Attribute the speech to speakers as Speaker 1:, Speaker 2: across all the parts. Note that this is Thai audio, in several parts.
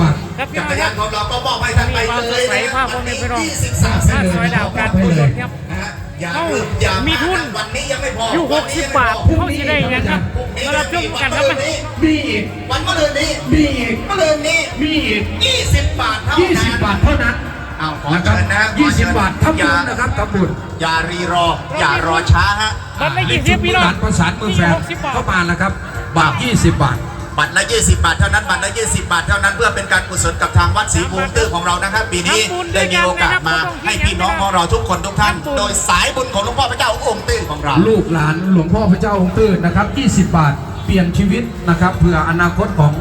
Speaker 1: บาท
Speaker 2: ครับพี่
Speaker 3: จั
Speaker 2: น้อกง
Speaker 3: ร
Speaker 2: ค
Speaker 3: ยา
Speaker 2: รั
Speaker 3: น
Speaker 2: บ
Speaker 3: ของเราก็มอบให้ท่านไป
Speaker 2: มีความ
Speaker 3: เล
Speaker 2: สด
Speaker 3: ย
Speaker 2: ใส
Speaker 3: นะ
Speaker 2: ภาพพวกนี้พี่น้อง
Speaker 3: ยี่สิบสาม
Speaker 2: บ้านซอยดาวการกุศลครับ
Speaker 3: นะฮะอย่า
Speaker 2: เอ้า
Speaker 3: ลืมอย่า
Speaker 2: มี
Speaker 3: มี
Speaker 2: ทุน
Speaker 3: วันนี้ยังไม่พอ
Speaker 2: อยู่
Speaker 3: วันนี้
Speaker 2: 60
Speaker 3: ยังไม่
Speaker 2: บาท
Speaker 3: พอ
Speaker 2: เขาสิได้ยังครับมารับชมกันครับ
Speaker 3: วันนี้
Speaker 1: มีอีก
Speaker 3: วันมะรืนนี้
Speaker 1: มีอีก
Speaker 3: มะรืนนี้
Speaker 1: มีอีก
Speaker 3: ยี่สิบบาทเท่า
Speaker 1: ยี่
Speaker 3: นั้
Speaker 1: สิบ
Speaker 3: น
Speaker 1: บาทเท่านั้น
Speaker 3: อ้าวขอ
Speaker 1: นะครั
Speaker 3: เชิญนะ
Speaker 1: ยี่สิบบาททำ
Speaker 3: อ
Speaker 1: บุ
Speaker 3: ย่า
Speaker 1: ญนะครับทำบุญ
Speaker 3: อย่ารีรอ อย่ารอช้าฮะ
Speaker 2: บัตรละยี่สิบพี่น้อง
Speaker 1: ร้านประสานมือแฟน
Speaker 2: หกสิบบาท
Speaker 1: เข้ามานะครับ บาทยี่สิบบาท
Speaker 3: บัตรละ 20 บาทเท่านั้นบัตรละ 20 บาทเท่านั้นเพื่อเป็นการกุศลกับทางวัดศรีภูมิตื้อของเรานะครับ ปีนี้
Speaker 2: ทำบุญด้
Speaker 3: ได้
Speaker 2: วยกัน
Speaker 3: มีโอกาสมา
Speaker 2: นะครับ
Speaker 3: ให้พี่น้องของเราทุกคนทุกท่าน
Speaker 2: ทำบุญ
Speaker 3: โดยสายบุญของหลวงพ่อพระเจ้าองค์ตื้อของเรา
Speaker 1: ลูกหลานหลวงพ่อพระเจ้าองค์ตื้อนะครับ 20 บาทเปลี่ยนชีวิตนะครับเพื่ออนาคตของ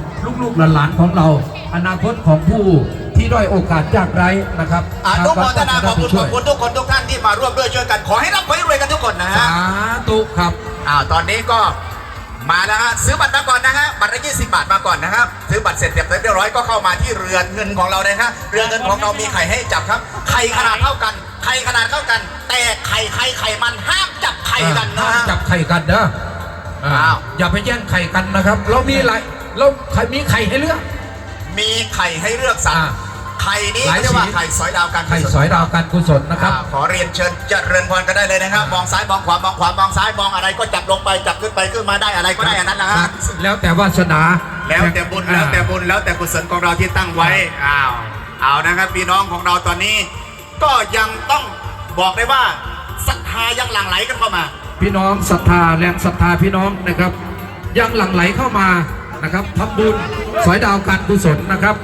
Speaker 1: ลูกๆหลานๆของเรา อนาคตของผู้ที่ด้อยโอกาสยากไร้นะครับ
Speaker 3: อนุโมทนาขอบคุณ
Speaker 1: ทง
Speaker 3: ข
Speaker 1: วั
Speaker 3: อบ
Speaker 1: ด
Speaker 3: คุณทุกคนทุกท่านที่มาร่วมด้วยช่วยกันขอให้รับขอให้รวยกันทุกคนนะฮะ
Speaker 1: สาธุครับ
Speaker 3: อ้าวตอนนี้ก็มาแล้วฮะซื้อบัตรมาก่อนนะฮะบัตรละ 20 บาทมาก่อนนะครับซื้อบัตรเสร็จเรียบร้อยก็เข้ามาที่เรือนเงินของเราเลยฮะเรือนเงินของเรามีไข่ให้จับครับไข่ขนาดเท่ากันไข่ขนาดเท่ากัน แต่ไข่ไข่ไข่มันห้ามจับไข่กันนะ
Speaker 1: ห้าม
Speaker 3: ฮะ
Speaker 1: จับไข่กันนะอ่า
Speaker 3: อ้าว
Speaker 1: อย่าไปแย่งไข่กันนะครับ เรามีหลายเราใครมีไข่ให้เลือก
Speaker 3: มีไข่ให้เลือกสรร
Speaker 1: อ่า
Speaker 3: ไข่นี้
Speaker 1: หลาย
Speaker 3: เรียกว่า
Speaker 1: สี
Speaker 3: ไข่สอยดาวการกุศล
Speaker 1: ไข่สอยดาวการกุศลนะครับ
Speaker 3: อ่าขอเรียนเชิญเจริญพรกันได้เลยนะครับ มองซ้ายมองขวามองขวามองซ้ายมองอะไรก็จับลงไปจับขึ้นไปขึ้นมาได้อะไรก็ได้อันนั้นนะฮะ
Speaker 1: แล้วแต่วาสนา
Speaker 3: แล้วแต่บุญแล้วแต่บุญแล้วแต่กุศลของเราที่ตั้งไว้อ้าวเอานะครับพี่น้องของเราตอนนี้ ก็ยังต้องบอกได้ว่าศรัทธายังหลั่งไหลกันเข้ามา
Speaker 1: พี่น้องศรัทธาแรงศรัทธาพี่น้องนะครับ ยังหลั่งไหลเข้ามานะครับทำบุญสอยดาวการกุศลนะครับ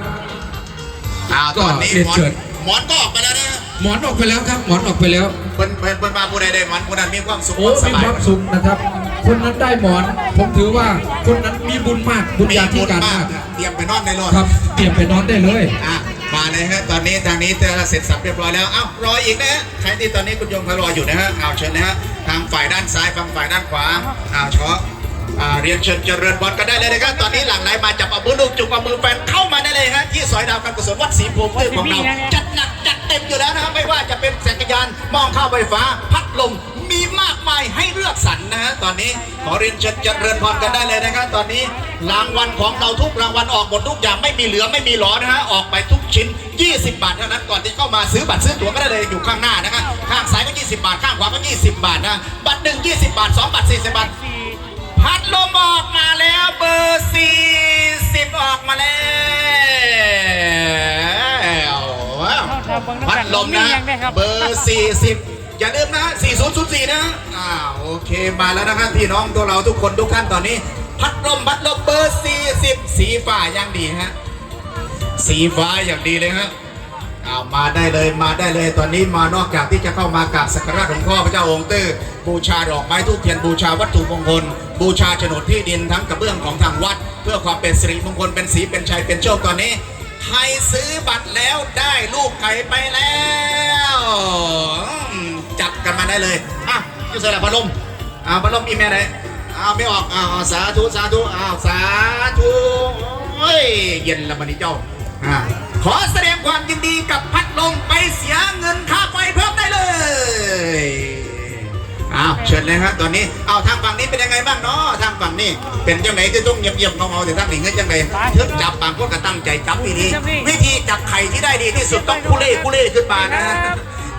Speaker 3: อ้าวตอนนี้
Speaker 1: ก็เรียน
Speaker 3: หมอน
Speaker 1: เชิญ
Speaker 3: หมอนก็ออกไปแล้วนะฮะ
Speaker 1: หมอนออกไปแล้วครับ หมอนออกไปแล้ว
Speaker 3: เพิ่นเพิ่นเพิ่นมาผู้ใดได้หมอนผู้นั้นมีความสุข
Speaker 1: โอ้
Speaker 3: ความส
Speaker 1: มี
Speaker 3: บาย
Speaker 1: ความสุขนะครับ คนนั้นได้หมอน ผมถือว่าคนนั้นมีบุญมากบุญ
Speaker 3: มี
Speaker 1: ญาธิ
Speaker 3: บุญ
Speaker 1: การ
Speaker 3: มามา
Speaker 1: กก
Speaker 3: เตรียมไปนอนในรถ
Speaker 1: ครับเตรียมไปนอนได้เลย
Speaker 3: อะมาเลยฮะตอนนี้ทางนี้เสร็จสับเรียบร้อยแล้วเอ้ารออีกนะฮะใครที่ตอนนี้คุณยงเขารออยู่นะฮะเอาเชิญนะฮะทางฝ่ายด้านซ้ายฝั่งฝ่ายด้านขวาเอาเฉาะ อ่าเรียนเชิญเจริญบอลกันได้เลยนะครับ ตอนนี้หลังไหลมาจับเอามือลูกจุกเอามือแฟนเข้ามาได้เลยฮะที่ซอยดาวการกุศลวัดศรีภูมิเรื่องของเราจัดหนักจัดเต็มอยู่แล้วนะครับไม่ว่าจะเป็นแสงยานมองเข้าไฟฟ้า พัดลมมีมากมายให้เลือกสรรนะฮะตอนนี้ขอเรียนเชิญเจริญพรกันได้เลยนะครับ ตอนนี้รางวัลของเราทุกรางวัลออกหมดทุกอย่างไม่มีเหลือไม่มีหลอนะฮะออกไปทุกชิ้น 20 บาทเท่านั้นก่อนที่เข้ามาซื้อบัตรซื้อตั๋วก็ได้เลยอยู่ข้างหน้านะครับข้างซ้ายก็ 20 บาทข้างขวาก็ 20 บาทนะบัตรหนึ่ง20 บาท 2บัตร40 บาท พัดลมออกมาแล้วเบอร์40ออกมาแล้วพัดลมนะเบอร์40อย่าลืมนะ4004นะอ่าโอเคมาแล้วนะครับพี่น้องตัวเราทุกคนทุกท่านตอนนี้ พัดลมพัดลมเบอร์40สีฟ้ายังดีฮะสีฟ้าอย่างดีเลยฮะามาได้เลยมาได้เลยตอนนี้มานอกจากที่จะเข้ามากราบสักการะหลวงพ่อพระเจ้าองค์ตื้อบูชาดอกไม้ทูบเทียนบูชาวัตถุมงคล บูชาโฉนดที่ดินทั้งกระเบื้องของทางวัด เพื่อความเป็นสิริมงคลเป็นสีเป็นชัยเป็นโชคตอนนี้ใครซื้อบัตรแล้วได้ลูกไก่ไปแล้วจับกันมาได้เลยอะอยูใส่ละพัดลมอ่าพัดลมอีเมลไหนอ้าวไม่ออกอ้าวสาธุสาธุอ้าวสาธุโอ้ยเย็นละมันนี่เจ้าอ่า ขอแสดงความยินดีกับพัดลมไปเสียเงินค่าไฟเพิ่มได้เลยอ้าวเชิญเลยครับตอนนี้เอาทางฝั่งนี้เป็นยังไงบ้างเนาะทางฝั่งนี้ เป็นจังไหนที่ต้องเงียบๆเงาๆแต่ทางนี้เงี้ยจังไหนเทิดจับบางคนก็ตั้งใจจับดีๆวิธีจับไข่ที่ได้ดีที่สุดต้องคุเล่คุเล่ขึ้นมานะ
Speaker 2: ครับ